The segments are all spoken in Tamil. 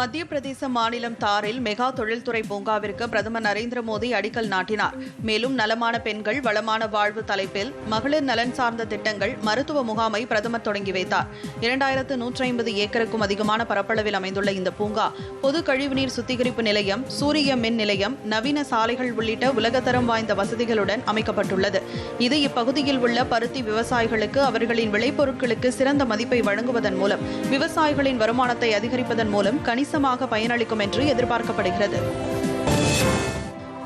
மத்திய பிரதேச மாநிலம் தாரில் மெகா தொழில்துறை பூங்காவிற்கு பிரதமர் நரேந்திர மோடி அடிக்கல் நாட்டினார். மேலும் நலமான பெண்கள் வளமான வாழ்வு தலைப்பில் மகளிர் நலன் சார்ந்த திட்டங்கள் மருத்துவ முகாமை பிரதமர் தொடங்கி வைத்தார். இரண்டாயிரத்து நூற்றி ஐம்பது ஏக்கருக்கும் அதிகமான பரப்பளவில் அமைந்துள்ள இந்த பூங்கா பொது கழிவுநீர் சுத்திகரிப்பு நிலையம் சூரிய மின் நிலையம் நவீன சாலைகள் உள்ளிட்ட உலகத்தரம் வாய்ந்த வசதிகளுடன் அமைக்கப்பட்டுள்ளது. இது இப்பகுதியில் உள்ள பருத்தி விவசாயிகளுக்கு அவர்களின் விளைபொருட்களுக்கு சிறந்த மதிப்பை வழங்குவதன் மூலம் விவசாயிகளின் வருமானத்தை அதிகரிப்பதன் மூலம் கணிசமாக பயனளிக்கும் என்று எதிர்பார்க்கப்படுகிறது.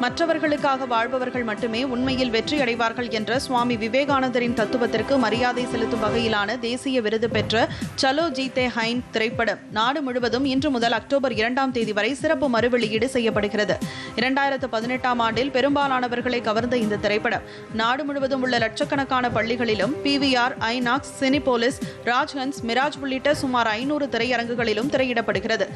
மற்றவர்களுக்காக வாழ்பவர்கள் மட்டுமே உண்மையில் வெற்றி அடைவார்கள் என்ற சுவாமி விவேகானந்தரின் தத்துவத்திற்கு மரியாதை செலுத்தும் வகையிலான தேசிய விருது பெற்ற சலோ ஜீதே ஹைன் திரைப்படம் நாடு முழுவதும் இன்று முதல் அக்டோபர் இரண்டாம் தேதி வரை சிறப்பு மறுவெளியீடு செய்யப்படுகிறது. இரண்டாயிரத்து பதினெட்டாம் ஆண்டில் பெரும்பாலானவர்களை கவர்ந்த இந்த திரைப்படம். நாடு முழுவதும் உள்ள லட்சக்கணக்கான பள்ளிகளிலும் PVR INOX Cinepolis Rajhans Miraj உள்ளிட்ட சுமார் ஐநூறு திரையரங்குகளிலும் திரையிடப்படுகிறது.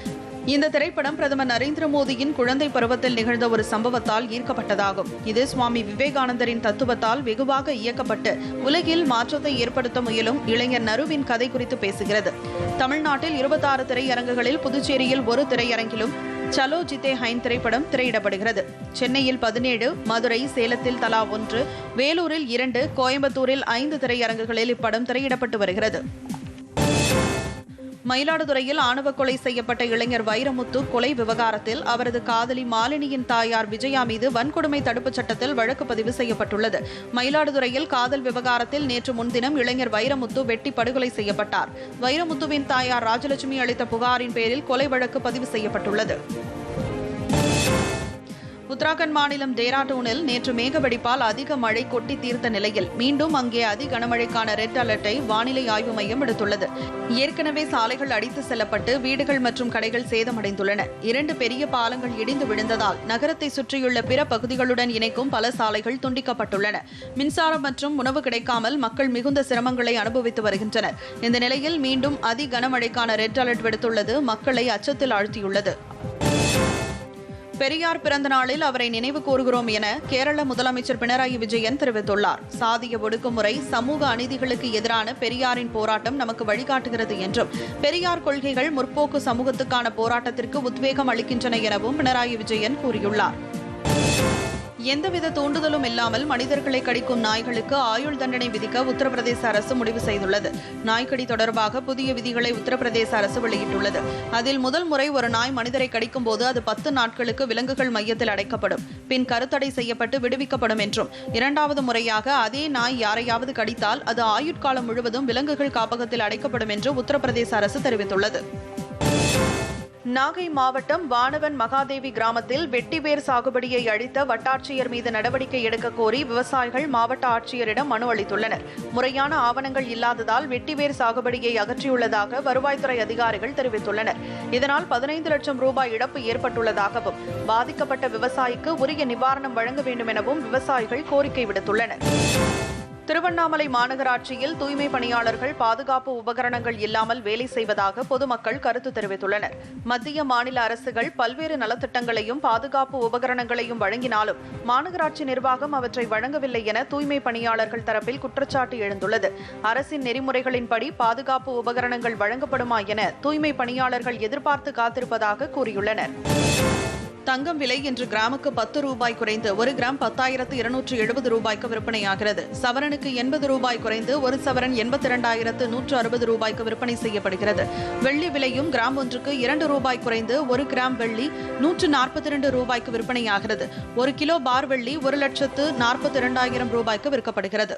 இந்த திரைப்படம் பிரதமர் நரேந்திர மோடியின் குழந்தை பருவத்தில் நிகழ்ந்த ஒரு சம்பவத்தால் ஈர்க்கப்பட்டதாகும். இது சுவாமி விவேகானந்தரின் தத்துவத்தால் வெகுவாக இயக்கப்பட்டு உலகில் மாற்றத்தை ஏற்படுத்த முயலும் இளைஞர் நருவின் கதை குறித்து பேசுகிறது. தமிழ்நாட்டில் இருபத்தாறு திரையரங்குகளில் புதுச்சேரியில் ஒரு திரையரங்கிலும் சலோ ஜிதே ஹைன் திரைப்படம் திரையிடப்படுகிறது. சென்னையில் பதினேழு மதுரை சேலத்தில் தலா ஒன்று வேலூரில் இரண்டு கோயம்புத்தூரில் ஐந்து திரையரங்குகளில் இப்படம் திரையிடப்பட்டு வருகிறது. மயிலாடுதுறையில் ஆணவ கொலை செய்யப்பட்ட இளைஞர் வைரமுத்து கொலை விவகாரத்தில் அவரது காதலி மாலினியின் தாயார் விஜயா மீது வன்கொடுமை தடுப்புச் சட்டத்தில் வழக்கு பதிவு செய்யப்பட்டுள்ளது. மயிலாடுதுறையில் காதல் விவகாரத்தில் நேற்று முன்தினம் இளைஞர் வைரமுத்து வெட்டி படுகொலை செய்யப்பட்டார். வைரமுத்துவின் தாயார் ராஜலட்சுமி அளித்த புகாரின் பேரில் கொலை வழக்கு பதிவு செய்யப்பட்டுள்ளது. உத்தராகண்ட் மாநிலம் டேராடூனில் நேற்று மேகவெடிப்பால் அதிக மழை கொட்டி தீர்த்த நிலையில் மீண்டும் அங்கே அதி கனமழைக்கான ரெட் அலர்ட்டை வானிலை ஆய்வு மையம் விடுத்துள்ளது. ஏற்கனவே சாலைகள் அடித்து செல்லப்பட்டு வீடுகள் மற்றும் கடைகள் சேதமடைந்துள்ளன. இரண்டு பெரிய பாலங்கள் இடிந்து விழுந்ததால் நகரத்தை சுற்றியுள்ள பிற பகுதிகளுடன் இணைக்கும் பல சாலைகள் துண்டிக்கப்பட்டுள்ளன. மின்சாரம் மற்றும் உணவு கிடைக்காமல் மக்கள் மிகுந்த சிரமங்களை அனுபவித்து வருகின்றனர். இந்த நிலையில் மீண்டும் அதி கனமழைக்கான ரெட் அலர்ட் விடுத்துள்ளது. மக்களை அச்சத்தில் ஆழ்த்தியுள்ளது. பெரியார் பிறந்த நாளில் அவரை நினைவு கூறுகிறோம் என கேரள முதலமைச்சர் பினராயி விஜயன் தெரிவித்துள்ளார். சாதிய ஒடுக்குமுறை சமூக அநீதிகளுக்கு எதிரான பெரியாரின் போராட்டம் நமக்கு வழிகாட்டுகிறது என்றும் பெரியார் கொள்கைகள் முற்போக்கு சமூகத்துக்கான போராட்டத்திற்கு உத்வேகம் அளிக்கின்றன எனவும் பினராயி விஜயன் கூறியுள்ளார். எந்தவித தூண்டுதலும் இல்லாமல் மனிதர்களை கடிக்கும் நாய்களுக்கு ஆயுள் தண்டனை விதிக்க உத்தரப்பிரதேச அரசு முடிவு செய்துள்ளது. நாய்க்கடி தொடர்பாக புதிய விதிகளை உத்தரப்பிரதேச அரசு வெளியிட்டுள்ளது. அதில் முதல் முறை ஒரு நாய் மனிதரை கடிக்கும் போது அது பத்து நாட்களுக்கு விலங்குகள் மையத்தில் அடைக்கப்படும். பின் கருத்தடை செய்யப்பட்டு விடுவிக்கப்படும் என்றும் இரண்டாவது முறையாக அதே நாய் யாரையாவது கடித்தால் அது ஆயுட்காலம் முழுவதும் விலங்குகள் காப்பகத்தில் அடைக்கப்படும் என்று உத்தரப்பிரதேச அரசு தெரிவித்துள்ளது. நாகை மாவட்டம் வானவன் மகாதேவி கிராமத்தில் வெட்டிவேர் சாகுபடியை அழித்த வட்டாட்சியர் மீது நடவடிக்கை எடுக்க கோரி விவசாயிகள் மாவட்ட ஆட்சியரிடம் மனு அளித்துள்ளனர். முறையான ஆவணங்கள் இல்லாததால் வெட்டிவேர் சாகுபடியை அகற்றியுள்ளதாக வருவாய்த்துறை அதிகாரிகள் தெரிவித்துள்ளனர். இதனால் பதினைந்து லட்சம் ரூபாய் இழப்பு ஏற்பட்டுள்ளதாகவும் பாதிக்கப்பட்ட விவசாயிக்கு உரிய நிவாரணம் வழங்க வேண்டும் எனவும் விவசாயிகள் கோரிக்கை விடுத்துள்ளனர். திருவண்ணாமலை மாநகராட்சியில் தூய்மை பணியாளர்கள் பாதுகாப்பு உபகரணங்கள் இல்லாமல் வேலை செய்வதாக பொதுமக்கள் கருத்து தெரிவித்துள்ளனர். மத்திய மாநில அரசுகள் பல்வேறு நலத்திட்டங்களையும் பாதுகாப்பு உபகரணங்களையும் வழங்கினாலும் மாநகராட்சி நிர்வாகம் அவற்றை வழங்கவில்லை என தூய்மை பணியாளர்கள் தரப்பில் குற்றச்சாட்டு எழுந்துள்ளது. அரசின் நெறிமுறைகளின்படி பாதுகாப்பு உபகரணங்கள் வழங்கப்படுமா என தூய்மை பணியாளர்கள் எதிர்பார்த்து காத்திருப்பதாக கூறியுள்ளனர். தங்கம் விலை இன்று கிராமுக்கு பத்து ரூபாய் குறைந்து ஒரு கிராம் பத்தாயிரத்து இருநூற்று எழுபது ரூபாய்க்கு விற்பனையாகிறது. சவரனுக்கு எண்பது ரூபாய் குறைந்து ஒரு சவரன் எண்பத்தி இரண்டாயிரத்து நூற்று அறுபது ரூபாய்க்கு விற்பனை செய்யப்படுகிறது. வெள்ளி விலையும் கிராம் ஒன்றுக்கு இரண்டு ரூபாய் குறைந்து ஒரு கிராம் வெள்ளி நூற்று நாற்பத்தி இரண்டு ரூபாய்க்கு விற்பனையாகிறது. ஒரு கிலோ பார் வெள்ளி ஒரு லட்சத்து நாற்பத்தி இரண்டாயிரம் ரூபாய்க்கு விற்கப்படுகிறது.